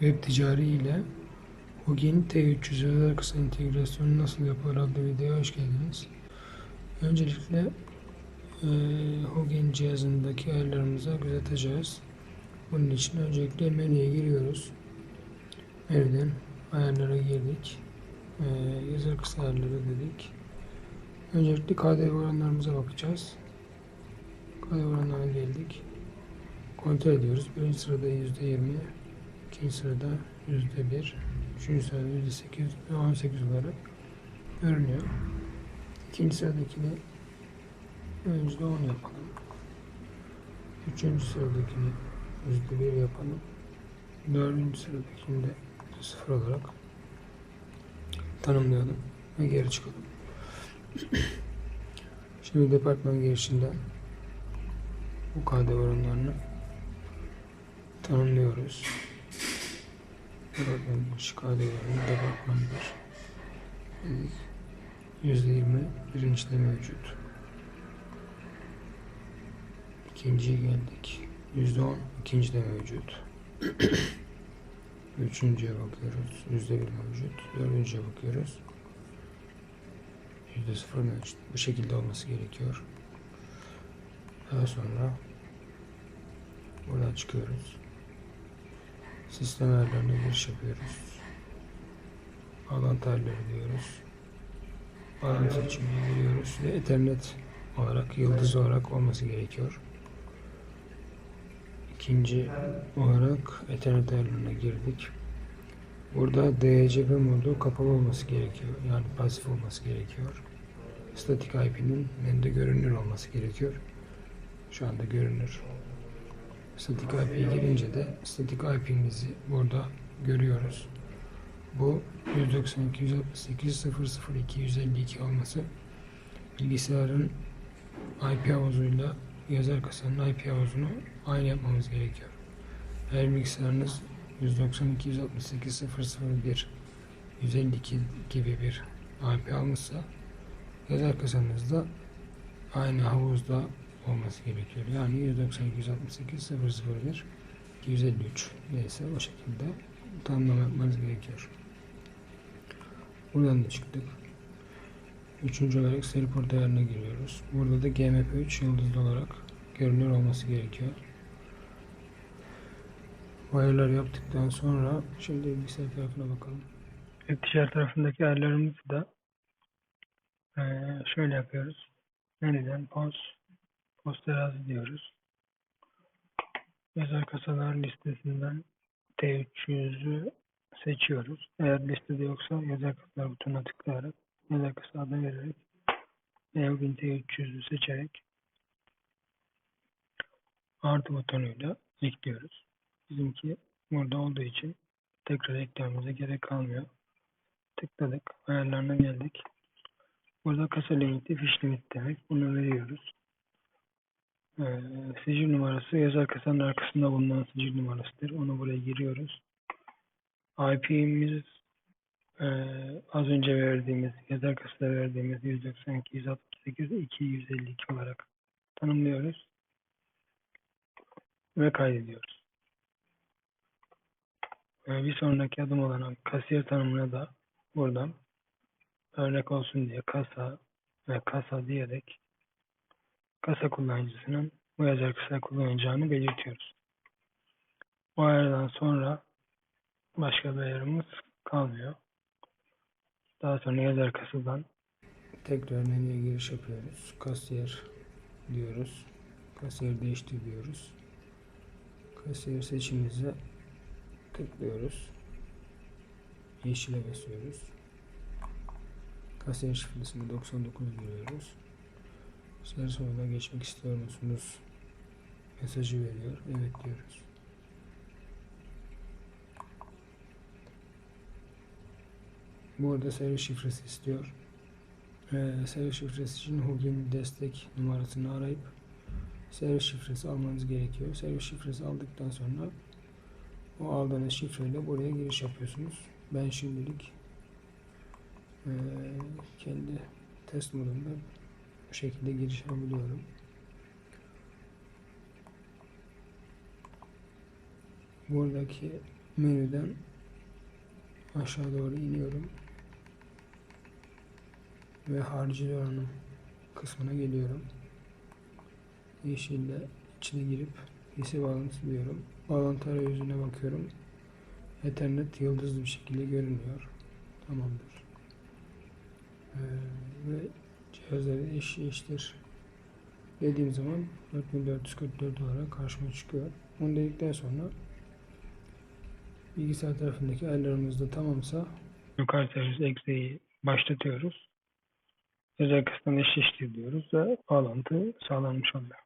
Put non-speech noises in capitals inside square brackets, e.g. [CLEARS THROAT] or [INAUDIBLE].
Web ticari ile Hugin T300 özel kısa entegrasyonu nasıl yapılır adlı videoya hoş geldiniz. Öncelikle e, Hugin cihazındaki ayarlarımıza göz atacağız. Bunun için öncelikle menüye giriyoruz. Menüden ayarlara girdik. E, yazar kısa ayarları dedik. Öncelikle KDV oranlarımıza bakacağız. KDV oranlarına geldik. Kontrol ediyoruz. Birinci sırada %20, ikinci sırada %1, üçüncü sırada %8 ve 18 olarak görünüyor. İkinci sıradakini önce 10 yapalım. Üçüncü sıradakini %1 yapalım. Dördüncü sıradakini de 0 olarak tanımlayalım ve geri çıkalım. [CLEARS THROAT] Şimdi departman girişinden bu KDV oranlarını tanımlıyoruz. KDV oranı departman 1 %20 birincide mevcut. İkinciye geldik. %10 ikincide mevcut. Üçüncüye bakıyoruz. %1 mevcut. Dördüncüye bakıyoruz. %0 mevcut. Bu şekilde olması gerekiyor. Daha sonra buradan çıkıyoruz. Sistem ayarlarına giriş yapıyoruz. Alan tarihleri diyoruz. Alan seçimine giriyoruz ve Ethernet olarak yıldız olarak olması gerekiyor. İkinci olarak Ethernet ayarlarına girdik. Burada DHCP modu kapalı olması gerekiyor. Yani pasif olması gerekiyor. Statik IP'nin menüde görünür olması gerekiyor. Şu anda görünür. Statik IP'ye girince de statik IP'mizi burada görüyoruz. Bu 192.168.002.152 olması bilgisayarın IP havuzuyla yazar kasanın IP havuzunu aynı yapmamız gerekiyor. Eğer bilgisayarınız 192.168.001 152 gibi bir IP almışsa yazar kasanızda aynı havuzda olması gerekiyor. Yani 192.168 001 253 neyse o şekilde tanımlama yapmanız gerekiyor. Buradan da çıktık. Üçüncü olarak seri port ayarına giriyoruz. Burada da GMP3 yıldızlı olarak görünür olması gerekiyor. Bu yaptıktan sonra şimdi bilgisayar tarafına bakalım. Web ticaret tarafındaki ayarlarımızı da eee, şöyle yapıyoruz. Menüden post, post terazi diyoruz. Yazar kasalar listesinden T300'ü seçiyoruz. Eğer listede yoksa yazar kasalar butonuna tıklayarak yazar kasa adı vererek Eugin T300'ü seçerek artı butonuyla ekliyoruz. Bizimki burada olduğu için tekrar eklememize gerek kalmıyor. Tıkladık. Ayarlarına geldik. Burada kasa limiti, fiş limit demek. Bunu veriyoruz. Ee, sicil numarası yazar kasanın arkasında bulunan sicil numarasıdır. Onu buraya giriyoruz. IP'miz e, az önce verdiğimiz, yazar kasada verdiğimiz 192, 168, 252 olarak tanımlıyoruz. Ve kaydediyoruz. Ee, bir sonraki adım olan kasiyer tanımına da buradan örnek olsun diye kasa ve kasa diyerek kasa kullanıcısının bu yazar kısa kullanacağını belirtiyoruz. Bu ayardan sonra başka bir ayarımız kalmıyor. Daha sonra yazar kasadan tekrar menüye giriş yapıyoruz. Kasiyer diyoruz. Kasiyer değiştir diyoruz. Kasiyer seçimimize tıklıyoruz. Yeşile basıyoruz. Kasiyer şifresini 99 giriyoruz. Servis sonuna geçmek istiyor musunuz? Mesajı veriyor. Evet diyoruz. Bu arada servis şifresi istiyor. Ee, servis şifresi için Hugin destek numarasını arayıp servis şifresi almanız gerekiyor. Servis şifresi aldıktan sonra o aldığınız şifreyle buraya giriş yapıyorsunuz. Ben şimdilik eee, kendi test modunda şekilde giriş yapabiliyorum. Buradaki menüden aşağı doğru iniyorum ve harcı oranı kısmına geliyorum. Yeşille içine girip PC bağlantısı diyorum. Bağlantı arayüzüne bakıyorum. Ethernet yıldızlı bir şekilde görünüyor. Tamamdır. Ee, ve cihazları eşleştir dediğim zaman 4444 olarak karşıma çıkıyor. Bunu dedikten sonra bilgisayar tarafındaki ayarlarımız da tamamsa yukarı servis ekseyi başlatıyoruz. Özel kısmını eşleştir diyoruz ve bağlantı sağlanmış oluyor.